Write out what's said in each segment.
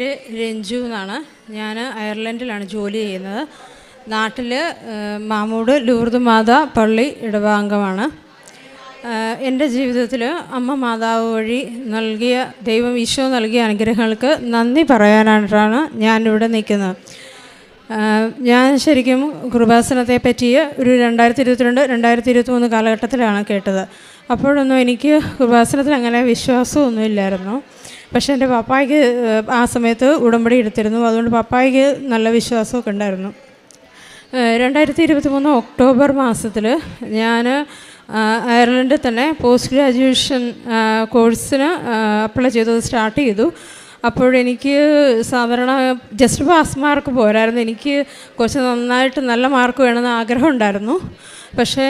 രഞ്ജു എന്നാണ്. ഞാൻ അയർലൻഡിലാണ് ജോലി ചെയ്യുന്നത്. നാട്ടിൽ മാമൂട് ലൂർദ് മാതാ പള്ളി ഇടവാംഗമാണ്. എന്റെ ജീവിതത്തിൽ അമ്മ മാതാവ് വഴി നൽകിയ ദൈവം ഈശോ നൽകിയ അനുഗ്രഹങ്ങൾക്ക് നന്ദി പറയാനായിട്ടാണ് ഞാനിവിടെ നിൽക്കുന്നത്. ഞാൻ ശരിക്കും കൃപാസനത്തെ പറ്റി ഒരു രണ്ടായിരത്തി ഇരുപത്തിരണ്ട് രണ്ടായിരത്തി ഇരുപത്തി മൂന്ന് കാലഘട്ടത്തിലാണ് കേട്ടത്. അപ്പോഴൊന്നും എനിക്ക് കൃപാസനത്തിൽ അങ്ങനെ വിശ്വാസമൊന്നും ഇല്ലായിരുന്നു. പക്ഷേ എന്റെ പപ്പായ്ക്ക് ആ സമയത്ത് ഉടമ്പടി എടുത്തിരുന്നു. അതുകൊണ്ട് പപ്പായ്ക്ക് നല്ല വിശ്വാസമൊക്കെ ഉണ്ടായിരുന്നു. രണ്ടായിരത്തി ഇരുപത്തി മൂന്ന് ഒക്ടോബർ മാസത്തിൽ ഞാൻ അയർലൻഡിൽ തന്നെ പോസ്റ്റ് ഗ്രാജുവേഷൻ കോഴ്സിന് അപ്ലൈ ചെയ്തത് സ്റ്റാർട്ട് ചെയ്തു. അപ്പോഴെനിക്ക് സാധാരണ ജസ്റ്റ് പാസ് മാർക്ക് പോരായിരുന്നു. എനിക്ക് കുറച്ച് നന്നായിട്ട് നല്ല മാർക്ക് വേണമെന്ന് ആഗ്രഹം ഉണ്ടായിരുന്നു. പക്ഷേ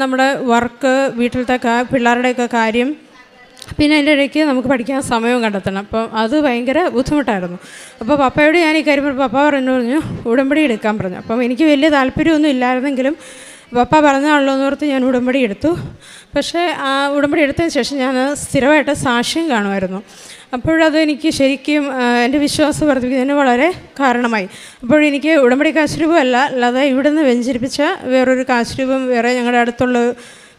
നമ്മുടെ വർക്ക് വീട്ടിലത്തെ പിള്ളേരുടെയൊക്കെ കാര്യം പിന്നെ അതിന്റെ ഇടയ്ക്ക് നമുക്ക് പഠിക്കാൻ സമയവും കണ്ടെത്തണം. അപ്പം അത് ഭയങ്കര ബുദ്ധിമുട്ടായിരുന്നു. അപ്പോൾ പപ്പയോട് ഞാൻ ഈ കാര്യം പപ്പ പറഞ്ഞു പറഞ്ഞു ഉടമ്പടി എടുക്കാൻ പറഞ്ഞു. അപ്പം എനിക്ക് വലിയ താല്പര്യമൊന്നും ഇല്ലായിരുന്നെങ്കിലും പപ്പ പറഞ്ഞാണല്ലോ എന്ന് ഓർത്ത് ഞാൻ ഉടമ്പടി എടുത്തു. പക്ഷേ ആ ഉടമ്പടി എടുത്തതിന് ശേഷം ഞാൻ സ്ഥിരമായിട്ട് സാക്ഷ്യം കാണുമായിരുന്നു. അപ്പോഴത് എനിക്ക് ശരിക്കും എന്റെ വിശ്വാസം വർദ്ധിപ്പിക്കുന്നതിന് വളരെ കാരണമായി. അപ്പോഴെനിക്ക് ഉടമ്പടി കാശ്രൂപമല്ല അല്ല അല്ലാതെ ഇവിടുന്ന് വെഞ്ചരിപ്പിച്ച വേറൊരു കാശ്രൂപം വേറെ ഞങ്ങളുടെ അടുത്തുള്ള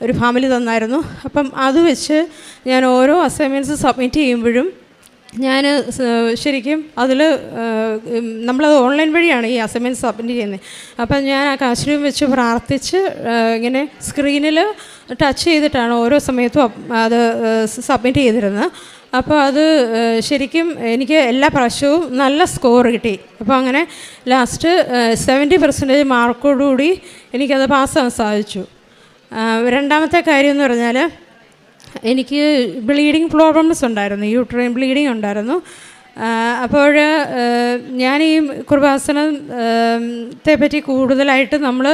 ഒരു ഫാമിലി തന്നായിരുന്നു. അപ്പം അത് വെച്ച് ഞാൻ ഓരോ അസൈൻമെന്റ്സ് സബ്മിറ്റ് ചെയ്യുമ്പോഴും ഞാൻ ശരിക്കും അതിൽ നമ്മളത് ഓൺലൈൻ വഴിയാണ് ഈ അസൈൻമെന്റ് സബ്മിറ്റ് ചെയ്യുന്നത് അപ്പം ഞാൻ ആ കാശുരൂപം വെച്ച് പ്രാർത്ഥിച്ച് ഇങ്ങനെ സ്ക്രീനിൽ ടച്ച് ചെയ്തിട്ടാണ് ഓരോ സമയത്തും അത് സബ്മിറ്റ് ചെയ്തിരുന്നത്. അപ്പോൾ അത് ശരിക്കും എനിക്ക് എല്ലാ പ്രാവശ്യവും നല്ല സ്കോർ കിട്ടി. അപ്പോൾ അങ്ങനെ ലാസ്റ്റ് സെവന്റി പെർസെന്റേജ് മാർക്കോടുകൂടി എനിക്കത് പാസ്സാകാൻ സാധിച്ചു. രണ്ടാമത്തെ കാര്യം എന്ന് പറഞ്ഞാൽ എനിക്ക് ബ്ലീഡിങ് പ്രോബ്ലംസ് ഉണ്ടായിരുന്നു യൂട്രൈൻ ബ്ലീഡിങ് ഉണ്ടായിരുന്നു. അപ്പോൾ ഞാൻ ഈ കൃപാസനത്തെ പറ്റി കൂടുതലായിട്ട് നമ്മൾ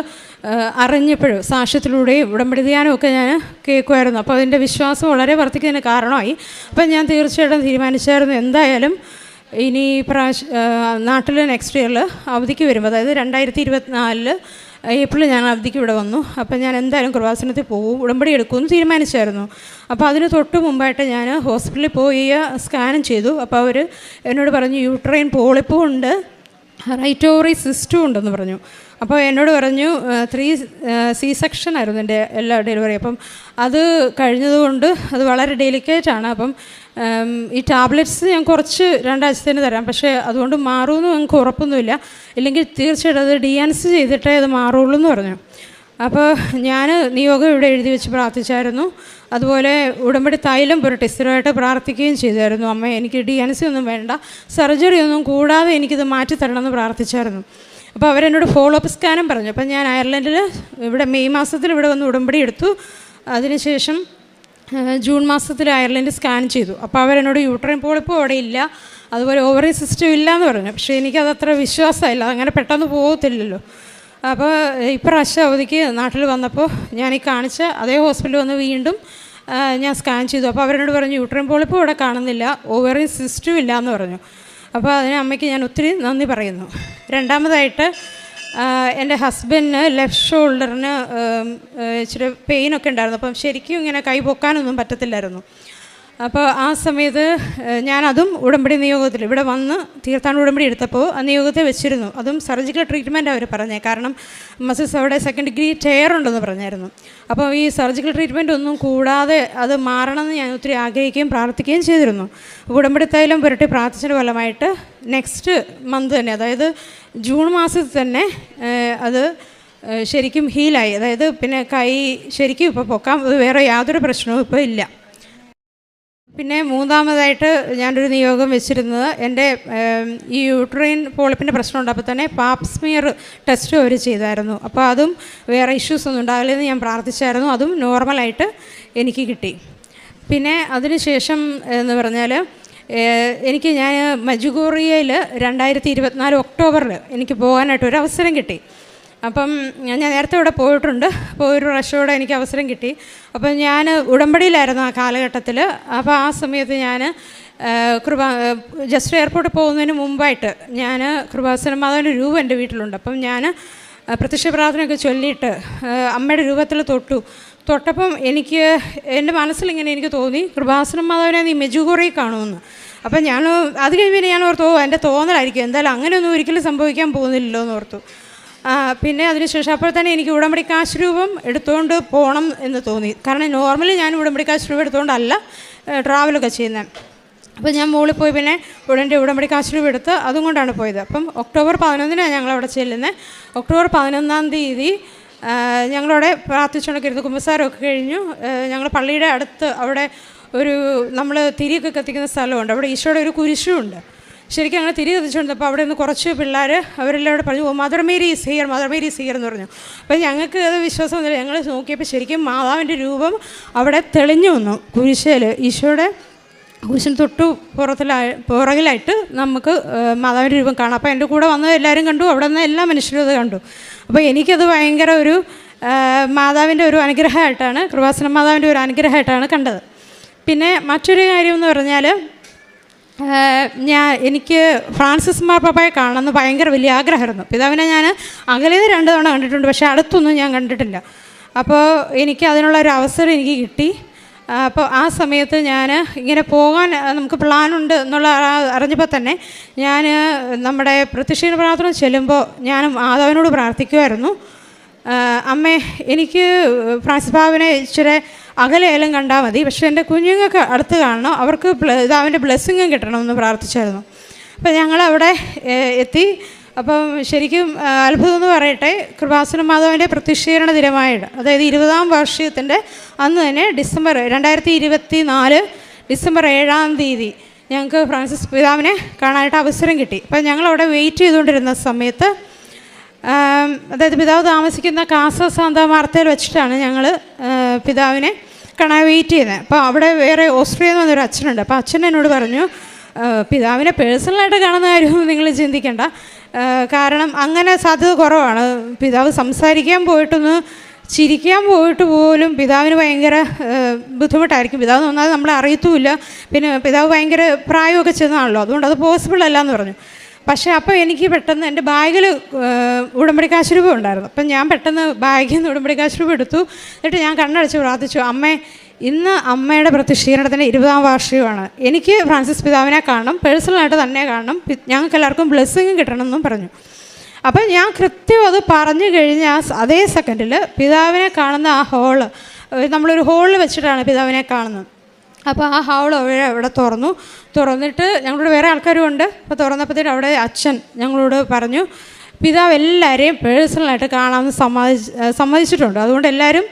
അറിഞ്ഞപ്പോഴും സാക്ഷ്യത്തിലൂടെയും ഉടമ്പടി ഒക്കെ ഞാൻ കേൾക്കുമായിരുന്നു. അപ്പോൾ അതിന്റെ വിശ്വാസം വളരെ വർദ്ധിക്കുന്നതിന് കാരണമായി. അപ്പം ഞാൻ തീർച്ചയായിട്ടും തീരുമാനിച്ചായിരുന്നു എന്തായാലും ഇനി പ്രാവശ്യം നാട്ടിൽ നെക്സ്റ്റ് ഇയറിൽ അവധിക്ക് വരുമ്പോൾ അതായത് രണ്ടായിരത്തി ഇരുപത്തിനാലിൽ ഏപ്രിൽ ഞാൻ അവധിക്ക് ഇവിടെ വന്നു. അപ്പം ഞാൻ എന്തായാലും കൃപാസനത്തിൽ പോകും ഉടമ്പടി എടുക്കുമെന്ന് തീരുമാനിച്ചായിരുന്നു. അപ്പോൾ അതിന് തൊട്ട് മുമ്പായിട്ട് ഞാൻ ഹോസ്പിറ്റലിൽ പോയി സ്കാനും ചെയ്തു. അപ്പോൾ അവർ എന്നോട് പറഞ്ഞു യൂട്രൈൻ പോളിപ്പും ഉണ്ട് റൈറ്റോറി സിസ്റ്റും ഉണ്ടെന്ന് പറഞ്ഞു. അപ്പോൾ എന്നോട് പറഞ്ഞു ത്രീ സി സെക്ഷൻ ആയിരുന്നു എന്റെ എല്ലാ ഡെലിവറി. അപ്പം അത് കഴിഞ്ഞതുകൊണ്ട് അത് വളരെ ഡെലിക്കേറ്റ് ആണ് അപ്പം ഈ ടാബ്ലറ്റ്സ് ഞാൻ കുറച്ച് രണ്ടാഴ്ചത്തേന് തരാം. പക്ഷേ അതുകൊണ്ട് മാറുമെന്ന് ഞങ്ങൾക്ക് ഉറപ്പൊന്നുമില്ല. ഇല്ലെങ്കിൽ തീർച്ചയായിട്ടും അത് ഡി ആൻസ് ചെയ്തിട്ടേ അത് മാറുള്ളൂ എന്ന് പറഞ്ഞു. അപ്പോൾ ഞാൻ നിയോഗം ഇവിടെ എഴുതി വെച്ച് പ്രാർത്ഥിച്ചായിരുന്നു. അതുപോലെ ഉടമ്പടി തൈലം പുരട്ടി സ്ഥിരമായിട്ട് പ്രാർത്ഥിക്കുകയും ചെയ്തായിരുന്നു. അമ്മ എനിക്ക് ഡി എൻ സി ഒന്നും വേണ്ട. സർജറി ഒന്നും കൂടാതെ എനിക്കിത് മാറ്റി തരണമെന്ന് പ്രാർത്ഥിച്ചായിരുന്നു. അപ്പോൾ അവരെന്നോട് ഫോളോ അപ്പ് സ്കാനും പറഞ്ഞു. അപ്പം ഞാൻ അയർലൻഡിൽ ഇവിടെ മെയ് മാസത്തിൽ ഇവിടെ വന്ന് ഉടമ്പടി എടുത്തു. അതിനുശേഷം ജൂൺ മാസത്തിൽ അയർലൻഡ് സ്കാൻ ചെയ്തു. അപ്പോൾ അവരെന്നോട് യൂട്രൈൻ പോളിപ്പോൾ അവിടെ ഇല്ല. അതുപോലെ ഓവറി സിസ്റ്റം ഇല്ല എന്ന് പറഞ്ഞു. പക്ഷേ എനിക്കത് അത്ര വിശ്വാസമായില്ല. അങ്ങനെ പെട്ടെന്ന് പോകത്തില്ലല്ലോ. അപ്പോൾ ഇപ്രാവശ്യം അവധിക്ക് നാട്ടിൽ വന്നപ്പോൾ ഞാൻ ഈ കാണിച്ച അതേ ഹോസ്പിറ്റലിൽ വന്ന് വീണ്ടും ഞാൻ സ്കാൻ ചെയ്തു. അപ്പോൾ അവരോട് പറഞ്ഞു യൂട്രൈൻ പോളിപ്പോൾ ഇവിടെ കാണുന്നില്ല. ഓവറി സിസ്റ്റം ഇല്ല എന്ന് പറഞ്ഞു. അപ്പോൾ അതിന് അമ്മയ്ക്ക് ഞാൻ ഒത്തിരി നന്ദി പറയുന്നു. രണ്ടാമതായിട്ട് എന്റെ ഹസ്ബൻഡിന് ലെഫ്റ്റ് ഷോൾഡറിന് ഇച്ചിരി പെയിനൊക്കെ ഉണ്ടായിരുന്നു. അപ്പം ശരിക്കും ഇങ്ങനെ കൈ പൊക്കാനൊന്നും പറ്റത്തില്ലായിരുന്നു. അപ്പോൾ ആ സമയത്ത് ഞാനതും ഉടമ്പടി നിയോഗത്തിൽ ഇവിടെ വന്ന് തീർത്ഥാടന ഉടമ്പടി എടുത്തപ്പോൾ ആ നിയോഗത്തെ വെച്ചിരുന്നു. അതും സർജിക്കൽ ട്രീറ്റ്മെന്റ് അവർ പറഞ്ഞേ. കാരണം മസിൽസ് അവിടെ സെക്കൻഡ് ഡിഗ്രി ടയർ ഉണ്ടെന്ന് പറഞ്ഞായിരുന്നു. അപ്പോൾ ഈ സർജിക്കൽ ട്രീറ്റ്മെന്റ് ഒന്നും കൂടാതെ അത് മാറണമെന്ന് ഞാൻ ഒത്തിരി ആഗ്രഹിക്കുകയും പ്രാർത്ഥിക്കുകയും ചെയ്തിരുന്നു. ഉടമ്പടി തൈലം പുരട്ടി പ്രാർത്ഥിച്ചതിന്റെ ഫലമായിട്ട് നെക്സ്റ്റ് മന്ത് തന്നെ അതായത് ജൂൺ മാസത്തിൽ തന്നെ അത് ശരിക്കും ഹീലായി അതായത് പിന്നെ കൈ ശരിക്കും ഇപ്പോൾ പൊക്കാൻ വേറെ യാതൊരു പ്രശ്നവും ഇപ്പോൾ ഇല്ല. പിന്നെ മൂന്നാമതായിട്ട് ഞാനൊരു നിയോഗം വെച്ചിരുന്നത് എന്റെ ഈ യൂട്രൈൻ പോളിപ്പിന്റെ പ്രശ്നം ഉണ്ടപ്പോൾ തന്നെ പാപ്സ്മിയർ ടെസ്റ്റ് അവർ ചെയ്തായിരുന്നു. അപ്പോൾ അതും വേറെ ഇഷ്യൂസ് ഒന്നും ഉണ്ടാകില്ലെന്ന് ഞാൻ പ്രാർത്ഥിച്ചായിരുന്നു. അതും നോർമലായിട്ട് എനിക്ക് കിട്ടി. പിന്നെ അതിനുശേഷം എന്ന് പറഞ്ഞാൽ എനിക്ക് ഞാൻ മജുഗോറിയയിൽ രണ്ടായിരത്തി ഇരുപത്തിനാല് ഒക്ടോബറിൽ എനിക്ക് പോകാനായിട്ട് ഒരു അവസരം കിട്ടി. അപ്പം ഞാൻ നേരത്തെ ഇവിടെ പോയിട്ടുണ്ട്. അപ്പോൾ ഒരു പ്രാവശ്യമൂടെ എനിക്ക് അവസരം കിട്ടി. അപ്പം ഞാൻ ഉടമ്പടിയിലായിരുന്നു ആ കാലഘട്ടത്തിൽ. അപ്പോൾ ആ സമയത്ത് ഞാൻ കൃപാ ജസ്റ്റ് എയർപോർട്ടിൽ പോകുന്നതിന് മുമ്പായിട്ട് ഞാൻ കൃപാസന മാതാവിന്റെ രൂപം എന്റെ വീട്ടിലുണ്ട്. അപ്പം ഞാൻ പ്രത്യക്ഷ പ്രാർത്ഥനയൊക്കെ ചൊല്ലിയിട്ട് അമ്മയുടെ രൂപത്തിൽ തൊട്ടു. തൊട്ടപ്പം എനിക്ക് എന്റെ മനസ്സിലിങ്ങനെ എനിക്ക് തോന്നി കൃപാസനം മാതാവിനെ നീ മെജുഗോറി കാണുമെന്ന്. അപ്പം ഞാൻ അത് കഴിഞ്ഞ് പിന്നെ ഞാൻ ഓർത്തു എന്റെ തോന്നലായിരിക്കും. എന്തായാലും അങ്ങനെയൊന്നും ഒരിക്കലും സംഭവിക്കാൻ പോകുന്നില്ലല്ലോ എന്ന് ഓർത്തു. പിന്നെ അതിനുശേഷം അപ്പോൾ തന്നെ എനിക്ക് ഉടമ്പടി കാശ് രൂപം എടുത്തുകൊണ്ട് പോകണം എന്ന് തോന്നി. കാരണം നോർമലി ഞാൻ ഉടമ്പടി കാശ് രൂപം എടുത്തുകൊണ്ടല്ല ട്രാവലൊക്കെ ചെയ്യുന്നത് അപ്പോൾ ഞാൻ മുകളിൽ പോയി പിന്നെ ഉടന്റെ ഉടമ്പടി കാശ് രൂപ എടുത്ത് അതും കൊണ്ടാണ് പോയത്. അപ്പം ഒക്ടോബർ പതിനൊന്നിനാണ് ഞങ്ങൾ അവിടെ ചെല്ലുന്നത് ഒക്ടോബർ പതിനൊന്നാം തീയതി ഞങ്ങളവിടെ പ്രാർത്ഥിച്ചുകൊണ്ടൊക്കെ ഇരുന്ന് കുമ്പസാരമൊക്കെ കഴിഞ്ഞു. ഞങ്ങൾ പള്ളിയുടെ അടുത്ത് അവിടെ ഒരു നമ്മൾ തിരിയൊക്കെ കത്തിക്കുന്ന സ്ഥലമുണ്ട്. അവിടെ ഈശോയുടെ ഒരു കുരിശുമുണ്ട് ശരിക്കും അങ്ങനെ തിരി കത്തിച്ചുകൊണ്ടപ്പോൾ അവിടെ നിന്ന് കുറച്ച് പിള്ളേർ അവരെല്ലാം പറഞ്ഞു ഓ mother Mary is here mother Mary is here എന്ന് പറഞ്ഞു. അപ്പോൾ ഞങ്ങൾക്ക് അത് വിശ്വാസം വന്നില്ല. ഞങ്ങൾ നോക്കിയപ്പോൾ ശരിക്കും മാതാവിന്റെ രൂപം അവിടെ തെളിഞ്ഞു വന്നു. കുരിശയിൽ ഈശോയുടെ കുരിശിന് തൊട്ടു പുറത്തിലായി പുറകിലായിട്ട് നമുക്ക് മാതാവിന്റെ രൂപം കാണാം. അപ്പോൾ എന്റെ കൂടെ വന്ന എല്ലാവരും കണ്ടു. അവിടെ നിന്ന് എല്ലാ മനുഷ്യരും അത് കണ്ടു. അപ്പോൾ എനിക്കത് ഭയങ്കര ഒരു മാതാവിന്റെ ഒരു അനുഗ്രഹമായിട്ടാണ് കൃപാസന മാതാവിന്റെ ഒരു അനുഗ്രഹമായിട്ടാണ് കണ്ടത്. പിന്നെ മറ്റൊരു കാര്യം എന്ന് പറഞ്ഞാൽ ഞാൻ എനിക്ക് ഫ്രാൻസിസ് മാർപ്പാപ്പയെ കാണണമെന്ന് ഭയങ്കര വലിയ ആഗ്രഹമായിരുന്നു. പിതാവിനെ ഞാൻ അകലേത് രണ്ട് തവണ കണ്ടിട്ടുണ്ട് പക്ഷേ അടുത്തൊന്നും ഞാൻ കണ്ടിട്ടില്ല. അപ്പോൾ എനിക്ക് അതിനുള്ള ഒരു അവസരം എനിക്ക് കിട്ടി. അപ്പോൾ ആ സമയത്ത് ഞാൻ ഇങ്ങനെ പോകാൻ നമുക്ക് പ്ലാനുണ്ട് എന്നുള്ള അറിഞ്ഞപ്പോൾ തന്നെ ഞാൻ നമ്മുടെ പ്രത്യക്ഷീണ പ്രാർത്ഥന ചെല്ലുമ്പോൾ ഞാൻ മാതാവിനോട് പ്രാർത്ഥിക്കുമായിരുന്നു. അമ്മേ എനിക്ക് ഫ്രാൻസിസ് ബാബിനെ ഇച്ചിരി അകലെയായാലും കണ്ടാൽ മതി. പക്ഷേ എന്റെ കുഞ്ഞുങ്ങൾക്ക് അടുത്ത് കാണണം. അവർക്ക് ഇതാവിന്റെ ബ്ലെസ്സിങ്ങും കിട്ടണമെന്ന് പ്രാർത്ഥിച്ചായിരുന്നു. അപ്പം ഞങ്ങളവിടെ എത്തി. അപ്പം ശരിക്കും അത്ഭുതം എന്ന് പറയട്ടെ കൃപാസന മാധവന്റെ പ്രത്യക്ഷീകരണ ദിനമായിട്ട് അതായത് ഇരുപതാം വാർഷികത്തിന്റെ അന്ന് തന്നെ ഡിസംബർ രണ്ടായിരത്തി ഇരുപത്തി നാല് ഡിസംബർ ഏഴാം തീയതി ഞങ്ങൾക്ക് ഫ്രാൻസിസ് പിതാവിനെ കാണാനായിട്ട് അവസരം കിട്ടി. അപ്പം ഞങ്ങളവിടെ വെയിറ്റ് ചെയ്തുകൊണ്ടിരുന്ന സമയത്ത് അതായത് പിതാവ് താമസിക്കുന്ന കാസ സാന്ത മാർത്തയിൽ വെച്ചിട്ടാണ് ഞങ്ങൾ പിതാവിനെ കാണാൻ വെയിറ്റ് ചെയ്യുന്നത്. അപ്പോൾ അവിടെ വേറെ ഓസ്ട്രിയ എന്ന് പറഞ്ഞൊരു അച്ഛനുണ്ട്. അപ്പോൾ അച്ഛൻ എന്നോട് പറഞ്ഞു പിതാവിനെ പേഴ്സണലായിട്ട് കാണുന്ന കാര്യമൊന്നും നിങ്ങൾ ചിന്തിക്കേണ്ട. കാരണം അങ്ങനെ സാധ്യത കുറവാണ്. പിതാവ് സംസാരിക്കാൻ പോയിട്ടൊന്ന് ചിരിക്കാൻ പോയിട്ട് പോലും പിതാവിന് ഭയങ്കര ബുദ്ധിമുട്ടായിരിക്കും. പിതാവ് ഒന്നാമത് നമ്മളെ അറിയത്തുമില്ല. പിന്നെ പിതാവ് ഭയങ്കര പ്രായമൊക്കെ ചെന്നാണല്ലോ. അതുകൊണ്ട് അത് പോസിബിൾ അല്ല എന്ന് പറഞ്ഞു. പക്ഷേ അപ്പോൾ എനിക്ക് പെട്ടെന്ന് എന്റെ ബാഗിൽ ഉടമ്പടി കാശ് രൂപ ഉണ്ടായിരുന്നു. അപ്പം ഞാൻ പെട്ടെന്ന് ബാഗിൽ നിന്ന് ഉടമ്പടി കാശ് രൂപ എടുത്തു. എന്നിട്ട് ഞാൻ കണ്ണടച്ച് പ്രാർത്ഥിച്ചു അമ്മേ ഇന്ന് അമ്മയുടെ പ്രതിഷ്ഠീകരണത്തിന്റെ ഇരുപതാം വാർഷികമാണ്. എനിക്ക് ഫ്രാൻസിസ് പിതാവിനെ കാണണം പേഴ്സണലായിട്ട് തന്നെ കാണണം ഞങ്ങൾക്ക് എല്ലാവർക്കും ബ്ലെസ്സിങ്ങും കിട്ടണമെന്നും പറഞ്ഞു. അപ്പം ഞാൻ കൃത്യം അത് പറഞ്ഞു കഴിഞ്ഞ അതേ സെക്കൻഡിൽ പിതാവിനെ കാണുന്ന ആ ഹോൾ നമ്മളൊരു ഹോളിൽ വെച്ചിട്ടാണ് പിതാവിനെ കാണുന്നത്. അപ്പോൾ ആ ഹൗൾ അവിടെ അവിടെ തുറന്നു. തുറന്നിട്ട് ഞങ്ങളോട് വേറെ ആൾക്കാരും ഉണ്ട് അപ്പോൾ തുറന്നപ്പോഴത്തേക്ക് അവിടെ അച്ഛൻ ഞങ്ങളോട് പറഞ്ഞു പിതാവ് എല്ലാവരെയും പേഴ്സണലായിട്ട് കാണാമെന്ന് സമ്മതിച്ച് സമ്മതിച്ചിട്ടുണ്ട്. അതുകൊണ്ട് എല്ലാവരും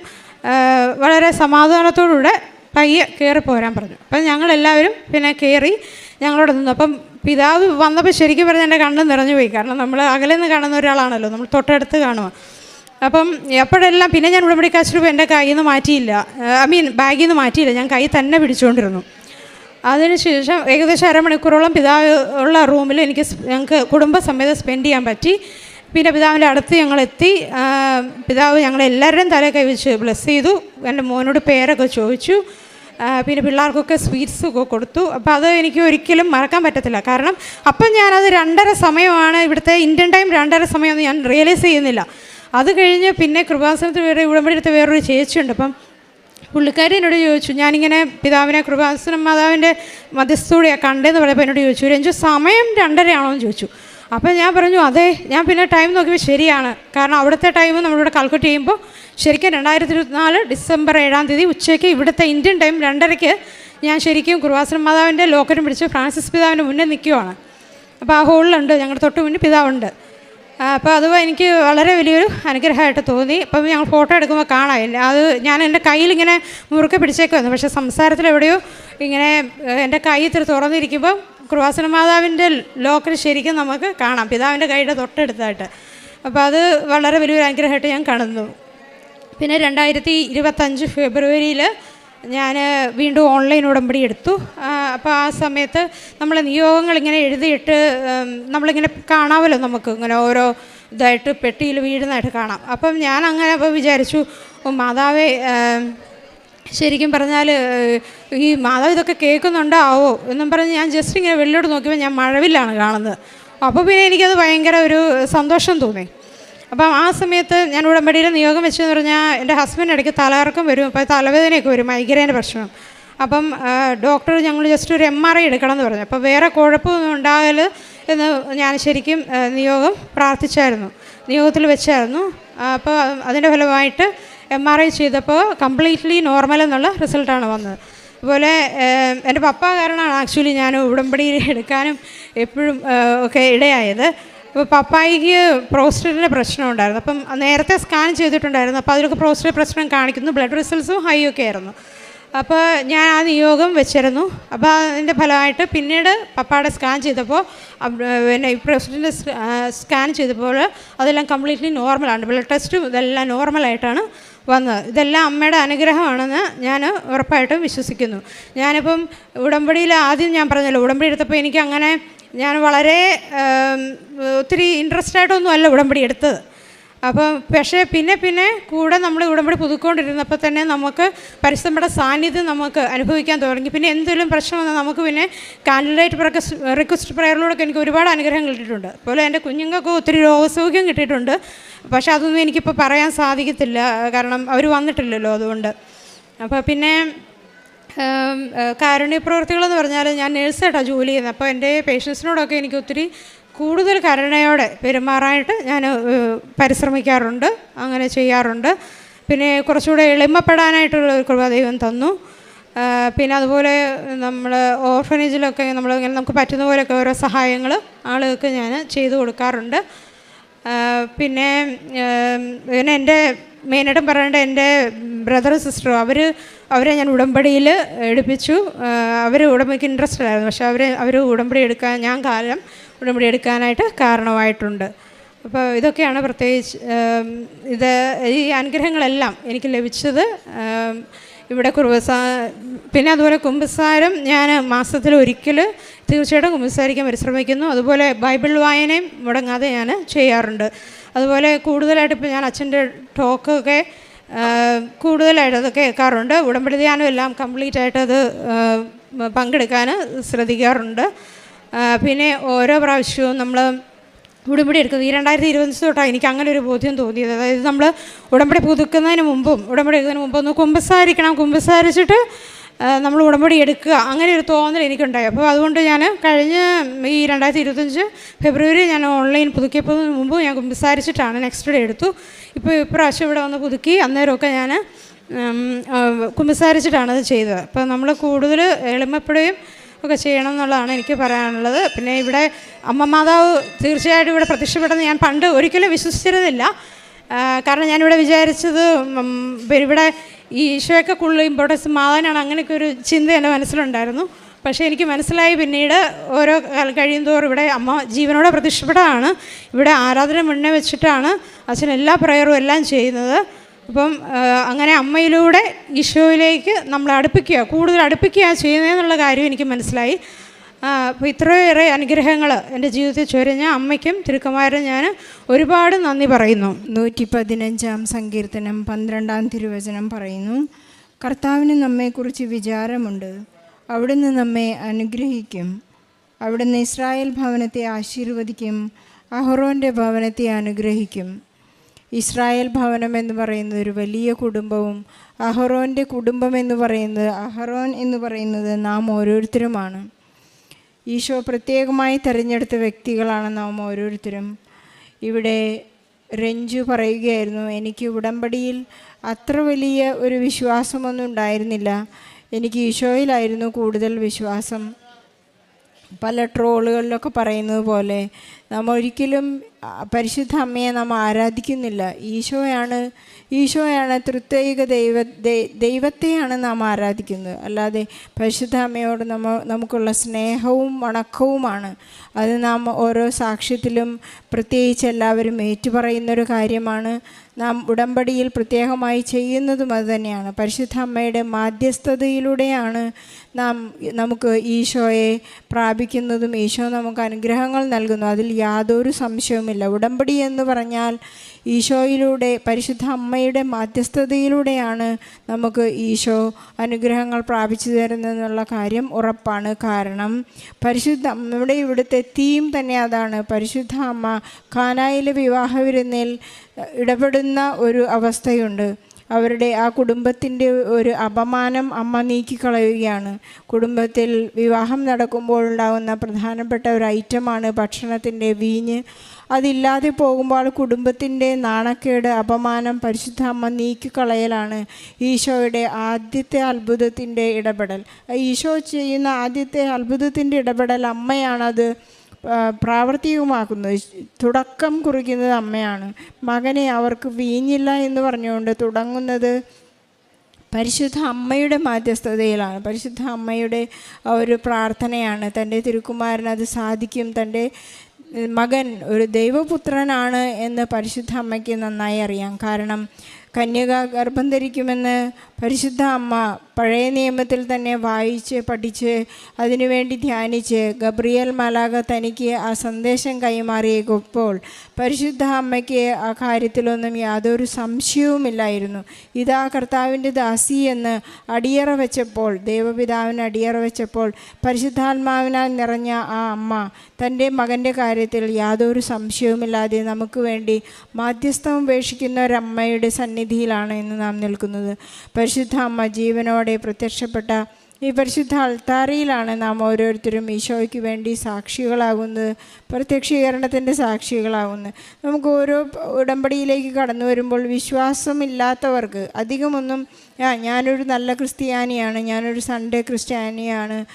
വളരെ സമാധാനത്തോടുകൂടെ പയ്യെ കയറി പോരാൻ പറഞ്ഞു. അപ്പം ഞങ്ങളെല്ലാവരും പിന്നെ കയറി ഞങ്ങളോട് നിന്നു. അപ്പം പിതാവ് വന്നപ്പോൾ ശരിക്കും പറഞ്ഞാൽ എന്റെ കണ്ണ് നിറഞ്ഞു പോയി കാരണം നമ്മൾ അകലെ നിന്ന് കാണുന്ന ഒരാളാണല്ലോ. നമ്മൾ തൊട്ടടുത്ത് കാണുക അപ്പം എപ്പോഴെല്ലാം പിന്നെ ഞാൻ ഉടമ്പടി കാശ് രൂപ എന്റെ കയ്യിൽ നിന്ന് മാറ്റിയില്ല ഐ മീൻ ബാഗിൽ നിന്ന് മാറ്റിയില്ല. ഞാൻ കൈ തന്നെ പിടിച്ചുകൊണ്ടിരുന്നു. അതിനുശേഷം ഏകദേശം അരമണിക്കൂറോളം പിതാവ് ഉള്ള റൂമിൽ എനിക്ക് ഞങ്ങൾക്ക് കുടുംബസമേതം സ്പെൻഡ് ചെയ്യാൻ പറ്റി. പിന്നെ പിതാവിന്റെ അടുത്ത് ഞങ്ങളെത്തി. പിതാവ് ഞങ്ങളെല്ലാവരുടെയും തല കൈവച്ച് ബ്ലെസ് ചെയ്തു. എന്റെ മോനോട് പേരൊക്കെ ചോദിച്ചു. പിന്നെ പിള്ളേർക്കൊക്കെ സ്വീറ്റ്സ് ഒക്കെ കൊടുത്തു. അപ്പോൾ അത് എനിക്ക് ഒരിക്കലും മറക്കാൻ പറ്റത്തില്ല. കാരണം അപ്പം ഞാനത് രണ്ടര സമയമാണ് ഇവിടുത്തെ ഇന്ത്യൻ ടൈം രണ്ടര സമയമെന്ന് ഞാൻ റിയലൈസ് ചെയ്യുന്നില്ല. അത് കഴിഞ്ഞ് പിന്നെ കൃപാസനത്തിൽ വേറെ ഉടമ്പടി എടുത്ത വേറൊരു ചേച്ചിയുണ്ട്. അപ്പം പുള്ളിക്കാരി എന്നോട് ചോദിച്ചു ഞാനിങ്ങനെ പിതാവിനെ കൃപാസനം മാതാവിന്റെ മധ്യസ്ഥൂടെയാണ് കണ്ടതെന്ന് പറഞ്ഞപ്പോൾ എന്നോട് ചോദിച്ചു രഞ്ജു സമയം രണ്ടരയാണോ എന്ന് ചോദിച്ചു. അപ്പം ഞാൻ പറഞ്ഞു അതെ ഞാൻ പിന്നെ ടൈം നോക്കിയപ്പോൾ ശരിയാണ്. കാരണം അവിടുത്തെ ടൈം നമ്മളിവിടെ കാൽക്കുലേറ്റ് ചെയ്യുമ്പോൾ ശരിക്കും രണ്ടായിരത്തി ഇരുപത്തിനാല് ഡിസംബർ ഏഴാം തീയതി ഉച്ചയ്ക്ക് ഇവിടുത്തെ ഇന്ത്യൻ ടൈം രണ്ടരയ്ക്ക് ഞാൻ ശരിക്കും കുർവാസനം മാതാവിന്റെ ലോക്കറ്റും പിടിച്ച് ഫ്രാൻസിസ് പിതാവിന്റെ മുന്നേ നിൽക്കുവാണ്. അപ്പോൾ ആ ഹോളിലുണ്ട് ഞങ്ങളുടെ തൊട്ട് മുന്നിൽ പിതാവുണ്ട്. അപ്പോൾ അത് എനിക്ക് വളരെ വലിയൊരു അനുഗ്രഹമായിട്ട് തോന്നി. അപ്പം ഞങ്ങൾ ഫോട്ടോ എടുക്കുമ്പോൾ കാണാമില്ല അത് ഞാൻ എന്റെ കയ്യിൽ ഇങ്ങനെ മുറുക്കെ പിടിച്ചേക്കുമായിരുന്നു പക്ഷേ സംസാരത്തിൽ എവിടെയോ ഇങ്ങനെ എന്റെ കൈ ഇത്തിരി തുറന്നിരിക്കുമ്പോൾ കൃപാസന മാതാവിന്റെ ലോക്കൽ ശരിക്കും നമുക്ക് കാണാം. പിതാവിന്റെ കൈയുടെ തൊട്ടടുത്തായിട്ട്. അപ്പോൾ അത് വളരെ വലിയൊരു അനുഗ്രഹമായിട്ട് ഞാൻ കാണുന്നു. പിന്നെ രണ്ടായിരത്തി ഇരുപത്തഞ്ച് ഫെബ്രുവരിയിൽ ഞാൻ വീണ്ടും ഓൺലൈൻ ഉടമ്പടി എടുത്തു. അപ്പോൾ ആ സമയത്ത് നമ്മൾ നിയോഗങ്ങൾ ഇങ്ങനെ എഴുതിയിട്ട് നമ്മളിങ്ങനെ കാണാമല്ലോ നമുക്ക്. ഇങ്ങനെ ഓരോ ഇതായിട്ട് പെട്ടിയിൽ വീഴുന്നതായിട്ട് കാണാം. അപ്പം ഞാൻ അങ്ങനെ അപ്പോൾ വിചാരിച്ചു മാതാവേ ശരിക്കും പറഞ്ഞാൽ ഈ മാതാവ് ഇതൊക്കെ കേൾക്കുന്നുണ്ടാവോ? എന്നും പറഞ്ഞ് ഞാൻ ജസ്റ്റ് ഇങ്ങനെ വെള്ളിയോട് നോക്കിയപ്പോൾ ഞാൻ മഴവില്ലാണ് കാണുന്നത്. അപ്പോൾ പിന്നെ എനിക്കത് ഭയങ്കര ഒരു സന്തോഷം തോന്നി. അപ്പം ആ സമയത്ത് ഞാൻ ഉടമ്പടിയിൽ നിയോഗം വെച്ചെന്ന് പറഞ്ഞാൽ എന്റെ ഹസ്ബൻഡ് ഇടയ്ക്ക് തലകറക്കം വരും. അപ്പോൾ തലവേദനയൊക്കെ വരും മൈഗ്രൈന്റെ പ്രശ്നം. അപ്പം ഡോക്ടർ ഞങ്ങൾ ജസ്റ്റ് ഒരു എം ആർ ഐ എടുക്കണം എന്ന് പറഞ്ഞു. അപ്പോൾ വേറെ കുഴപ്പമൊന്നും ഉണ്ടാകൽ എന്ന് ഞാൻ ശരിക്കും നിയോഗം പ്രാർത്ഥിച്ചായിരുന്നു. നിയോഗത്തിൽ വെച്ചായിരുന്നു. അപ്പോൾ അതിന്റെ ഫലമായിട്ട് എം ആർ ഐ ചെയ്തപ്പോൾ കംപ്ലീറ്റ്ലി നോർമൽ എന്നുള്ള റിസൾട്ടാണ് വന്നത്. അതുപോലെ എന്റെ പപ്പ കാരണമാണ് ആക്ച്വലി ഞാൻ ഉടമ്പടി എടുക്കാനും എപ്പോഴും ഒക്കെ ഇടയായത്. അപ്പോൾ പപ്പായിക്ക് പ്രോസ്റ്റേറ്റിന്റെ പ്രശ്നം ഉണ്ടായിരുന്നു. അപ്പം നേരത്തെ സ്കാൻ ചെയ്തിട്ടുണ്ടായിരുന്നു. അപ്പോൾ അതിലൊക്കെ പ്രോസ്റ്റേറ്റ് പ്രശ്നം കാണിക്കുന്നു. ബ്ലഡ് റിസൾട്ട്സും ഹൈ ഒക്കെ ആയിരുന്നു. അപ്പോൾ ഞാൻ ആ നിയോഗം വെച്ചിരുന്നു. അപ്പോൾ അതിന്റെ ഫലമായിട്ട് പിന്നീട് പപ്പായുടെ സ്കാൻ ചെയ്തപ്പോൾ പിന്നെ പ്രസിഡന്റ് സ്കാൻ ചെയ്തപ്പോൾ അതെല്ലാം കംപ്ലീറ്റ്ലി നോർമലാണ് ബ്ലഡ് ടെസ്റ്റും ഇതെല്ലാം നോർമലായിട്ടാണ് വന്നത്. ഇതെല്ലാം അമ്മയുടെ അനുഗ്രഹമാണെന്ന് ഞാൻ ഉറപ്പായിട്ടും വിശ്വസിക്കുന്നു. ഞാനിപ്പം ഉടമ്പടിയിൽ ആദ്യം ഞാൻ പറഞ്ഞല്ലോ ഉടമ്പടി എടുത്തപ്പോൾ എനിക്ക് അങ്ങനെ ഞാൻ വളരെ ഒത്തിരി ഇൻട്രസ്റ്റ് ആയിട്ടൊന്നും അല്ല ഉടമ്പടി എടുത്തത്. അപ്പം പക്ഷേ പിന്നെ പിന്നെ കൂടെ നമ്മൾ ഉടമ്പടി പുതുക്കൊണ്ടിരുന്നപ്പോൾ തന്നെ നമുക്ക് പരിസ്ഥിതിയുടെ സാന്നിധ്യം നമുക്ക് അനുഭവിക്കാൻ തുടങ്ങി. പിന്നെ എന്തെങ്കിലും പ്രശ്നം വന്നാൽ നമുക്ക് പിന്നെ കാൻഡിഡേറ്റ് റിക്വസ്റ്റ് പ്രയറിലൂടെയൊക്കെ എനിക്ക് ഒരുപാട് അനുഗ്രഹം കിട്ടിയിട്ടുണ്ട്. അതുപോലെ എന്റെ കുഞ്ഞുങ്ങൾക്ക് ഒത്തിരി രോഗസൗഖ്യം കിട്ടിയിട്ടുണ്ട്. പക്ഷേ അതൊന്നും എനിക്കിപ്പോൾ പറയാൻ സാധിക്കത്തില്ല. കാരണം അവർ വന്നിട്ടില്ലല്ലോ അതുകൊണ്ട്. അപ്പോൾ പിന്നെ ഉം, ഏഹ് കാരുണ്യ പ്രവർത്തികളെന്ന് പറഞ്ഞാൽ ഞാൻ നേഴ്സായിട്ടാണ് ജോലി ചെയ്യുന്നത്. അപ്പോൾ എന്റെ പേഷ്യൻസിനോടൊക്കെ എനിക്ക് ഒത്തിരി കൂടുതൽ കരുണയോടെ പെരുമാറാനായിട്ട് ഞാൻ പരിശ്രമിക്കാറുണ്ട് അങ്ങനെ ചെയ്യാറുണ്ട്. പിന്നെ കുറച്ചുകൂടെ എളിമപ്പെടാനായിട്ടുള്ള ഒരു കൃപ ദൈവം തന്നു. പിന്നെ അതുപോലെ നമ്മൾ ഓർഫനേജിലൊക്കെ നമ്മൾ ഇങ്ങനെ നമുക്ക് പറ്റുന്ന പോലെയൊക്കെ ഓരോ സഹായങ്ങൾ ആളുകൾക്ക് ഞാൻ ചെയ്തു കൊടുക്കാറുണ്ട്. പിന്നെ പിന്നെ എന്റെ മെയിനായിട്ടും പറയേണ്ട എന്റെ ബ്രദറും സിസ്റ്ററും അവർ അവരെ ഞാൻ ഉടമ്പടിയിൽ എടുപ്പിച്ചു. അവർ ഉടമ്പടിക്ക് ഇൻട്രസ്റ്റഡ് ആയിരുന്നു പക്ഷേ അവർ അവർ ഉടമ്പടി എടുക്കാൻ ഞാൻ കാലം ഉടമ്പടി എടുക്കാനായിട്ട് കാരണമായിട്ടുണ്ട്. അപ്പോൾ ഇതൊക്കെയാണ് പ്രത്യേകിച്ച് ഇത് ഈ അനുഗ്രഹങ്ങളെല്ലാം എനിക്ക് ലഭിച്ചത്. ഇവിടെ കുറുബസാ പിന്നെ അതുപോലെ കുമ്പസാരം ഞാൻ മാസത്തിൽ ഒരിക്കൽ തീർച്ചയായിട്ടും കുമ്പസാരിക്കാൻ പരിശ്രമിക്കുന്നു. അതുപോലെ ബൈബിൾ വായനയും മുടങ്ങാതെ ഞാൻ ചെയ്യാറുണ്ട്. അതുപോലെ കൂടുതലായിട്ട് ഇപ്പോൾ ഞാൻ അച്ഛന്റെ ടോക്കൊക്കെ കൂടുതലായിട്ട് അത് കേൾക്കാറുണ്ട്. ഉടമ്പടി ധ്യാനം എല്ലാം കംപ്ലീറ്റ് ആയിട്ട് അത് പങ്കെടുക്കാൻ ശ്രദ്ധിക്കാറുണ്ട്. പിന്നെ ഓരോ പ്രാവശ്യവും നമ്മൾ ഉടമ്പടി എടുക്കുന്നത് ഈ രണ്ടായിരത്തി ഇരുപത് തൊട്ടാണ് എനിക്ക് അങ്ങനെ ഒരു ബോധ്യം തോന്നിയത്. അതായത് നമ്മൾ ഉടമ്പടി പുതുക്കുന്നതിന് മുമ്പും ഉടമ്പടി എടുക്കുന്നതിന് മുമ്പ് ഒന്ന് കുമ്പസാരിക്കണം. കുമ്പസാരിച്ചിട്ട് നമ്മൾ ഉടമ്പടി എടുക്കുക. അങ്ങനെ ഒരു തോന്നൽ എനിക്കുണ്ടായി. അപ്പോൾ അതുകൊണ്ട് ഞാൻ കഴിഞ്ഞ ഈ രണ്ടായിരത്തി ഇരുപത്തഞ്ച് ഫെബ്രുവരി ഞാൻ ഓൺലൈൻ പുതുക്കിയപ്പോൾ മുമ്പ് ഞാൻ വിസാരിച്ചിട്ടാണ് നെക്സ്റ്റ് ഡേ എടുത്തു. ഇപ്പോൾ ഇപ്രാവശ്യം ഇവിടെ വന്ന് പുതുക്കി അന്നേരമൊക്കെ ഞാൻ കുമ്പസാരിച്ചിട്ടാണ് അത് ചെയ്തത്. അപ്പോൾ നമ്മൾ കൂടുതൽ എളിമപ്പെടുകയും ഒക്കെ ചെയ്യണം എന്നുള്ളതാണ് എനിക്ക് പറയാനുള്ളത്. പിന്നെ ഇവിടെ അമ്മ മാതാവ് തീർച്ചയായിട്ടും ഇവിടെ പ്രത്യക്ഷപ്പെടുന്നത് ഞാൻ പണ്ട് ഒരിക്കലും വിശ്വസിച്ചിരുന്നില്ല. കാരണം ഞാനിവിടെ വിചാരിച്ചത് ഇവിടെ ഈ ഈശോയൊക്കെ കൂടുതൽ ഇമ്പോർട്ടൻസ് മാതാനാണ് അങ്ങനെയൊക്കെ ഒരു ചിന്ത എന്റെ മനസ്സിലുണ്ടായിരുന്നു. പക്ഷേ എനിക്ക് മനസ്സിലായി പിന്നീട് ഓരോ കഴിയും തോറും ഇവിടെ അമ്മ ജീവനോടെ പ്രതിഷ്ഠപ്പെട്ടതാണ് ഇവിടെ ആരാധന മുന്നേ വെച്ചിട്ടാണ് അച്ഛൻ എല്ലാ പ്രയറും എല്ലാം ചെയ്യുന്നത്. അപ്പം അങ്ങനെ അമ്മയിലൂടെ ഈശോയിലേക്ക് നമ്മളെ അടുപ്പിക്കുക കൂടുതൽ അടുപ്പിക്കുക ചെയ്യുന്നതെന്നുള്ള കാര്യം എനിക്ക് മനസ്സിലായി. അപ്പോൾ ഇത്രയേറെ അനുഗ്രഹങ്ങൾ എന്റെ ജീവിതത്തിൽ ചൊരിഞ്ഞ അമ്മയ്ക്കും തിരുക്കുമാരനും ഞാൻ ഒരുപാട് നന്ദി പറയുന്നു. നൂറ്റി പതിനഞ്ചാം സങ്കീർത്തനം പന്ത്രണ്ടാം തിരുവചനം പറയുന്നു കർത്താവിന് നമ്മെക്കുറിച്ച് വിചാരമുണ്ട്. അവിടുന്ന് നമ്മെ അനുഗ്രഹിക്കും. അവിടുന്ന് ഇസ്രായേൽ ഭവനത്തെ ആശീർവദിക്കും. അഹ്റോന്റെ ഭവനത്തെ അനുഗ്രഹിക്കും. ഇസ്രായേൽ ഭവനം എന്ന് പറയുന്നത് ഒരു വലിയ കുടുംബവും അഹ്റോന്റെ കുടുംബം എന്ന് പറയുന്നത് അഹ്റോൻ എന്ന് പറയുന്നത് നാം ഓരോരുത്തരുമാണ്. ഈശോ പ്രത്യേകമായി തിരഞ്ഞെടുത്ത വ്യക്തികളാണ് നാം ഓരോരുത്തരും ഇവിടെ രഞ്ജു പറയുകയായിരുന്നു എനിക്ക് ഉടമ്പടിയിൽ അത്ര വലിയ ഒരു വിശ്വാസമൊന്നും ഉണ്ടായിരുന്നില്ല. എനിക്ക് ഈശോയിലായിരുന്നു കൂടുതൽ വിശ്വാസം. പല ട്രോളുകളിലൊക്കെ പറയുന്നത് പോലെ നമ്മൾ ഒരിക്കലും പരിശുദ്ധ അമ്മയെ നാം ആരാധിക്കുന്നില്ല. ഈശോയാണ് ഈശോയാണ് തൃത്വൈക ദൈവ ദൈവത്തെയാണ് നാം ആരാധിക്കുന്നത്. അല്ലാതെ പരിശുദ്ധ അമ്മയോട് നമ്മ നമുക്കുള്ള സ്നേഹവും വണക്കവുമാണ്. അത് നാം ഓരോ സാക്ഷ്യത്തിലും പ്രത്യേകിച്ച് എല്ലാവരും ഏറ്റുപറയുന്നൊരു കാര്യമാണ്. നാം ഉടമ്പടിയിൽ പ്രത്യേകമായി ചെയ്യുന്നതും അതുതന്നെയാണ് പരിശുദ്ധ അമ്മയുടെ മാധ്യസ്ഥതയിലൂടെയാണ് നാം നമുക്ക് ഈശോയെ പ്രാപിക്കുന്നതും ഈശോ നമുക്ക് അനുഗ്രഹങ്ങൾ നൽകുന്നു. അതിൽ യാതൊരു സംശയവുമില്ല. ഉടമ്പടി എന്ന് പറഞ്ഞാൽ ഈശോയിലൂടെ പരിശുദ്ധ അമ്മയുടെ മാധ്യസ്ഥതയിലൂടെയാണ് നമുക്ക് ഈശോ അനുഗ്രഹങ്ങൾ പ്രാപിച്ചു തരുന്നതെന്നുള്ള കാര്യം ഉറപ്പാണ്. കാരണം പരിശുദ്ധ അമ്മയുടെ ഇവിടുത്തെ തീം തന്നെ അതാണ്. പരിശുദ്ധ അമ്മ കാനായിലെ വിവാഹ വിരുന്നിൽ ഇടപെടുന്ന ഒരു അവസ്ഥയുണ്ട്. അവരുടെ ആ കുടുംബത്തിന്റെ ഒരു അപമാനം അമ്മ നീക്കിക്കളയുകയാണ്. കുടുംബത്തിൽ വിവാഹം നടക്കുമ്പോൾ ഉണ്ടാകുന്ന പ്രധാനപ്പെട്ട ഒരു ഐറ്റമാണ് ഭക്ഷണത്തിന്റെ വീഞ്ഞ്. അതില്ലാതെ പോകുമ്പോൾ കുടുംബത്തിന്റെ നാണക്കേട് അപമാനം പരിശുദ്ധ അമ്മ നീക്കിക്കളയലാണ് ഈശോയുടെ ആദ്യത്തെ അത്ഭുതത്തിന്റെ ഇടപെടൽ. ഈശോ ചെയ്യുന്ന ആദ്യത്തെ അത്ഭുതത്തിന്റെ ഇടപെടൽ അമ്മയാണത്. പ്രാവർത്തികമാക്കുന്നത് തുടക്കം കുറിക്കുന്നത് അമ്മയാണ്. മകനെ അവർക്ക് വീഞ്ഞില്ല എന്ന് പറഞ്ഞുകൊണ്ട് തുടങ്ങുന്നത് പരിശുദ്ധ അമ്മയുടെ മാധ്യസ്ഥതയിലാണ്. പരിശുദ്ധ അമ്മയുടെ ഒരു പ്രാർത്ഥനയാണ്. തന്റെ തിരുക്കുമാരൻ അത് സാധിക്കും. തന്റെ മകൻ ഒരു ദൈവപുത്രനാണ് എന്ന് പരിശുദ്ധ അമ്മയ്ക്ക് നന്നായി അറിയാം. കാരണം കന്യക ഗർഭം ധരിക്കുമെന്ന് പരിശുദ്ധ അമ്മ പഴയ നിയമത്തിൽ തന്നെ വായിച്ച് പഠിച്ച് അതിനുവേണ്ടി ധ്യാനിച്ച് ഗബ്രിയൽ മാലാക തനിക്ക് ആ സന്ദേശം കൈമാറിയപ്പോൾ പരിശുദ്ധ അമ്മയ്ക്ക് ആ കാര്യത്തിലൊന്നും യാതൊരു സംശയവുമില്ലായിരുന്നു. ഇതാ കർത്താവിന്റെ ദാസി എന്ന് അടിയറ വെച്ചപ്പോൾ ദേവപിതാവിന് അടിയറ വെച്ചപ്പോൾ പരിശുദ്ധാത്മാവിനാൽ നിറഞ്ഞ ആ അമ്മ തന്റെ മകന്റെ കാര്യത്തിൽ യാതൊരു സംശയവുമില്ലാതെ നമുക്ക് വേണ്ടി മാധ്യസ്ഥം ഉപേക്ഷിക്കുന്ന ഒരമ്മയുടെ സന്നിധിയിലാണ് ഇന്ന് നാം നിൽക്കുന്നത്. പരിശുദ്ധ അമ്മ ജീവനോടെ പ്രത്യക്ഷപ്പെട്ട ഈ പരിശുദ്ധ അൾത്താരയിലാണ് നാം ഓരോരുത്തരും ഈശോയ്ക്ക് വേണ്ടി സാക്ഷികളാകുന്നത് പ്രത്യക്ഷീകരണത്തിന്റെ സാക്ഷികളാകുന്നത് നമുക്ക് ഓരോ ഉടമ്പടിയിലേക്ക് കടന്നു വരുമ്പോൾ വിശ്വാസമില്ലാത്തവർക്ക് അധികമൊന്നും ഞാനൊരു നല്ല ക്രിസ്ത്യാനിയാണ് ഞാനൊരു സൺഡേ ക്രിസ്ത്യാനിയാണ്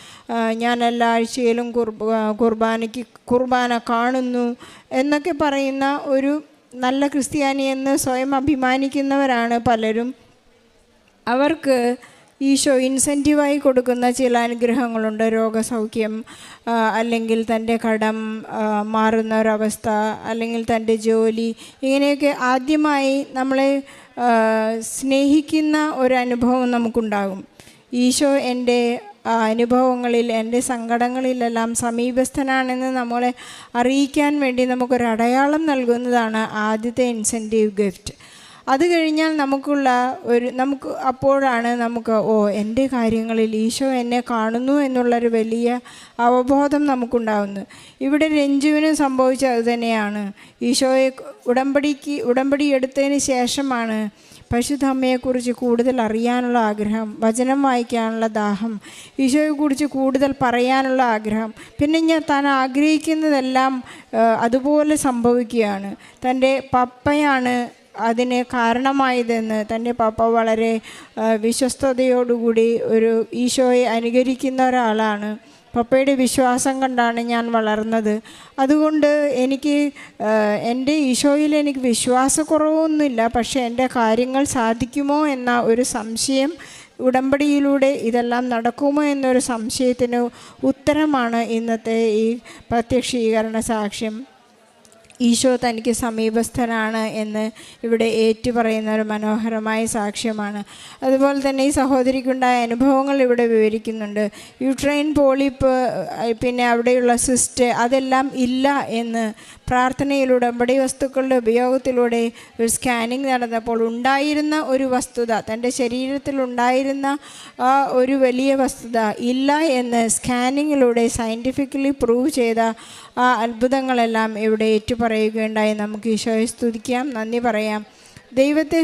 ഞാൻ എല്ലാ ആഴ്ചയിലും കുർബ കുർബാനയ്ക്ക് കുർബാന കാണുന്നു എന്നൊക്കെ പറയുന്ന ഒരു നല്ല ക്രിസ്ത്യാനി എന്ന് സ്വയം അഭിമാനിക്കുന്നവരാണ് പലരും. അവർക്ക് ഈശോ ഇൻസെന്റീവായി കൊടുക്കുന്ന ചില അനുഗ്രഹങ്ങളുണ്ട്. രോഗസൗഖ്യം അല്ലെങ്കിൽ തന്റെ കടം മാറുന്ന ഒരവസ്ഥ അല്ലെങ്കിൽ തന്റെ ജോലി ഇങ്ങനെയൊക്കെ ആദ്യമായി നമ്മളെ സ്നേഹിക്കുന്ന സ്നേഹിക്കുന്ന ഒരനുഭവം നമുക്കുണ്ടാകും. ഈശോ എന്റെ അനുഭവങ്ങളിൽ എന്റെ സങ്കടങ്ങളിലെല്ലാം സമീപസ്ഥനാണെന്ന് നമ്മളെ അറിയിക്കാൻ വേണ്ടി നമുക്കൊരു അടയാളം നൽകുന്നതാണ് ആദ്യത്തെ ഇൻസെന്റീവ് ഗിഫ്റ്റ്. അത് കഴിഞ്ഞാൽ നമുക്കുള്ള ഒരു നമുക്ക് അപ്പോഴാണ് നമുക്ക് ഓ എന്റെ കാര്യങ്ങളിൽ ഈശോ എന്നെ കാണുന്നു എന്നുള്ളൊരു വലിയ അവബോധം നമുക്കുണ്ടാകുന്നത് ഇവിടെ രഞ്ജുവിന് സംഭവിച്ചത് അതുതന്നെയാണ് ഈശോയെ ഉടമ്പടിക്ക് ഉടമ്പടി എടുത്തതിന് ശേഷമാണ് പശുധമ്മയെക്കുറിച്ച് കൂടുതൽ അറിയാനുള്ള ആഗ്രഹം വചനം വായിക്കാനുള്ള ദാഹം ഈശോയെക്കുറിച്ച് കൂടുതൽ പറയാനുള്ള ആഗ്രഹം. പിന്നെ ഞാൻ താൻ ആഗ്രഹിക്കുന്നതെല്ലാം അതുപോലെ സംഭവിക്കുകയാണ്. തന്റെ പപ്പയാണ് അതിന് കാരണമായതെന്ന് തന്റെ പപ്പ വളരെ വിശ്വസ്തയോടുകൂടി ഒരു ഈശോയെ അനുകരിക്കുന്ന ഒരാളാണ്. പപ്പയുടെ വിശ്വാസം കണ്ടാണ് ഞാൻ വളർന്നത്. അതുകൊണ്ട് എനിക്ക് എന്റെ ഈശോയിൽ എനിക്ക് വിശ്വാസക്കുറവൊന്നുമില്ല. പക്ഷേ എന്റെ കാര്യങ്ങൾ സാധിക്കുമോ എന്ന ഒരു സംശയം ഉടമ്പടിയിലൂടെ ഇതെല്ലാം നടക്കുമോ എന്നൊരു സംശയത്തിന് ഉത്തരമാണ് ഇന്നത്തെ ഈ പ്രത്യക്ഷീകരണ സാക്ഷ്യം. ഈശോ തനിക്ക് സമീപസ്ഥനാണ് എന്ന് ഇവിടെ ഏറ്റുപറയുന്ന ഒരു മനോഹരമായ സാക്ഷ്യമാണ്. അതുപോലെ തന്നെ ഈ സഹോദരിക്കുണ്ടായ അനുഭവങ്ങൾ ഇവിടെ വിവരിക്കുന്നുണ്ട്. യുട്രൈൻ പോളിപ്പ് പിന്നെ അവിടെയുള്ള സിസ്റ്റ് അതെല്ലാം ഇല്ല എന്ന് പ്രാർത്ഥനയിലൂടെ ഉടമ്പടി വസ്തുക്കളുടെ ഉപയോഗത്തിലൂടെ ഒരു സ്കാനിങ് നടന്നപ്പോൾ ഉണ്ടായിരുന്ന ഒരു വസ്തുത തന്റെ ശരീരത്തിൽ ഉണ്ടായിരുന്ന ആ ഒരു വലിയ വസ്തുത ഇല്ല എന്ന് സ്കാനിങ്ങിലൂടെ സയന്റിഫിക്കലി പ്രൂവ് ചെയ്ത ആ അത്ഭുതങ്ങളെല്ലാം ഇവിടെ ഏറ്റുപറയുകയുണ്ടായി. നമുക്ക് ഈശോയെ സ്തുതിക്കാം നന്ദി പറയാം. ദൈവത്തെ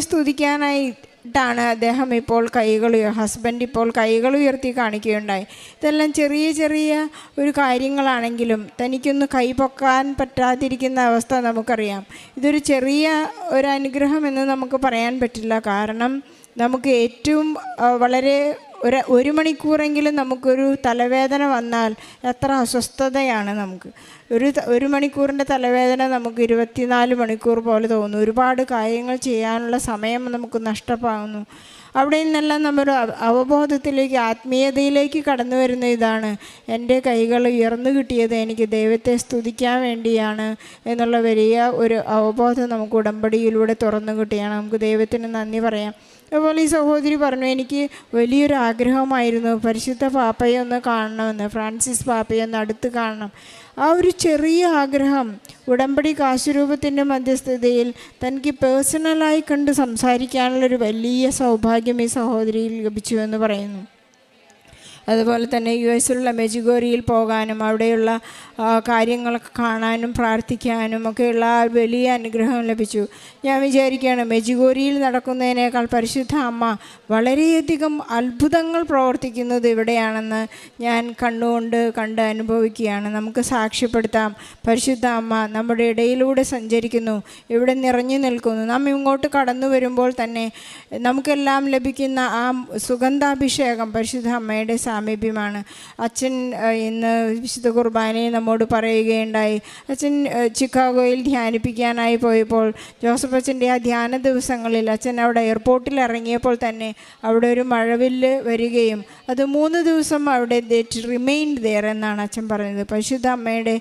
സ്തുതിക്കാനായിട്ടാണ് അദ്ദേഹം ഇപ്പോൾ കൈകൾ ഹസ്ബൻഡ് ഇപ്പോൾ കൈകൾ ഉയർത്തി കാണിക്കുകയുണ്ടായി. ഇതെല്ലാം ചെറിയ ചെറിയ ഒരു കാര്യങ്ങളാണെങ്കിലും തനിക്കൊന്ന് കൈ പൊക്കാൻ പറ്റാതിരിക്കുന്ന അവസ്ഥ നമുക്കറിയാം. ഇതൊരു ചെറിയ ഒരു അനുഗ്രഹം എന്ന് നമുക്ക് പറയാൻ പറ്റില്ല. കാരണം നമുക്ക് ഏറ്റവും വളരെ ഒരു ഒരു മണിക്കൂറെങ്കിലും നമുക്കൊരു തലവേദന വന്നാൽ എത്ര അസ്വസ്ഥതയാണ് നമുക്ക്. ഒരു ഒരു മണിക്കൂറിന്റെ തലവേദന നമുക്ക് ഇരുപത്തിനാല് മണിക്കൂർ പോലെ തോന്നുന്നു ഒരുപാട് കാര്യങ്ങൾ ചെയ്യാനുള്ള സമയം നമുക്ക് നഷ്ടമാകുന്നു. അവിടെ നിന്നെല്ലാം നമ്മൾ അവ- അവബോധത്തിലേക്ക് ആത്മീയതയിലേക്ക് കടന്നു വരുന്ന ഇതാണ്. എന്റെ കൈകൾ ഉയർന്നു കിട്ടിയത് എനിക്ക് ദൈവത്തെ സ്തുതിക്കാൻ വേണ്ടിയാണ് എന്നുള്ള വലിയ ഒരു അവബോധം നമുക്ക് ഉടമ്പടിയിലൂടെ തുറന്നു കിട്ടിയാണ്. നമുക്ക് ദൈവത്തിന് നന്ദി പറയാം. അതുപോലെ ഈ സഹോദരി പറഞ്ഞു എനിക്ക് വലിയൊരു ആഗ്രഹമായിരുന്നു. പരിശുദ്ധ പാപ്പയെ ഒന്ന് കാണണമെന്ന് ഫ്രാൻസിസ് പാപ്പയെ ഒന്ന് അടുത്ത് കാണണം. ആ ഒരു ചെറിയ ആഗ്രഹം ഉടമ്പടി കാശുരൂപത്തിന്റെ മധ്യസ്ഥതയിൽ തനിക്ക് പേഴ്സണലായി കണ്ട് സംസാരിക്കാനുള്ളൊരു വലിയ സൗഭാഗ്യം ഈ സഹോദരിയിൽ ലഭിച്ചു എന്ന് പറയുന്നു. അതുപോലെ തന്നെ യു എസിലുള്ള മെജുഗോരിയിൽ പോകാനും അവിടെയുള്ള കാര്യങ്ങളൊക്കെ കാണാനും പ്രാർത്ഥിക്കാനും ഒക്കെയുള്ള വലിയ അനുഗ്രഹം ലഭിച്ചു. ഞാൻ വിചാരിക്കുകയാണ് മെജുഗോരിയിൽ നടക്കുന്നതിനേക്കാൾ പരിശുദ്ധ അമ്മ വളരെയധികം അത്ഭുതങ്ങൾ പ്രവർത്തിക്കുന്നത് ഇവിടെയാണെന്ന് ഞാൻ കണ്ണുകൊണ്ട് കണ്ട് അനുഭവിക്കുകയാണ്. നമുക്ക് സാക്ഷ്യപ്പെടുത്താം. പരിശുദ്ധ അമ്മ നമ്മുടെ ഇടയിലൂടെ സഞ്ചരിക്കുന്നു. ഇവിടെ നിറഞ്ഞു നിൽക്കുന്നു. നാം ഇങ്ങോട്ട് കടന്നു വരുമ്പോൾ തന്നെ നമുക്കെല്ലാം ലഭിക്കുന്ന ആ സുഗന്ധാഭിഷേകം പരിശുദ്ധ അമ്മയുടെ സാമീപ്യമാണ്. അച്ഛൻ ഇന്ന് വിശുദ്ധ കുർബാനയെ നമ്മോട് പറയുകയുണ്ടായി. അച്ഛൻ ചിക്കാഗോയിൽ ധ്യാനിപ്പിക്കാനായി പോയപ്പോൾ ജോസഫ് അച്ഛന്റെ ആ ധ്യാന ദിവസങ്ങളിൽ അച്ഛൻ അവിടെ എയർപോർട്ടിൽ ഇറങ്ങിയപ്പോൾ തന്നെ അവിടെ ഒരു മഴവില്ല് വരികയും അത് മൂന്ന് ദിവസം അവിടെ റിമൈൻഡ് ദെയർ എന്നാണ് അച്ഛൻ പറഞ്ഞത്. പരിശുദ്ധ അമ്മയുടെ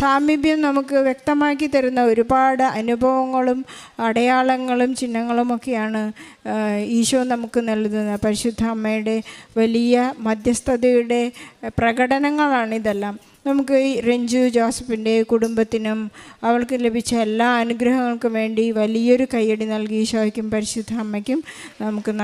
സാമീപ്യം നമുക്ക് വ്യക്തമാക്കി തരുന്ന ഒരുപാട് അനുഭവങ്ങളും അടയാളങ്ങളും ചിഹ്നങ്ങളും ഒക്കെയാണ് ഈശോ നമുക്ക് നൽകുന്നത്. പരിശുദ്ധ അമ്മയുടെ വലിയ മധ്യസ്ഥതയുടെ പ്രകടനങ്ങളാണ് ഇതെല്ലാം. നമുക്ക് ഈ രഞ്ജു ജോസഫിന്റെ കുടുംബത്തിനും അവൾക്ക് ലഭിച്ച എല്ലാ അനുഗ്രഹങ്ങൾക്കും വേണ്ടി വലിയൊരു കയ്യടി നൽകി ഈശോയ്ക്കും പരിശുദ്ധ അമ്മയ്ക്കും നമുക്ക്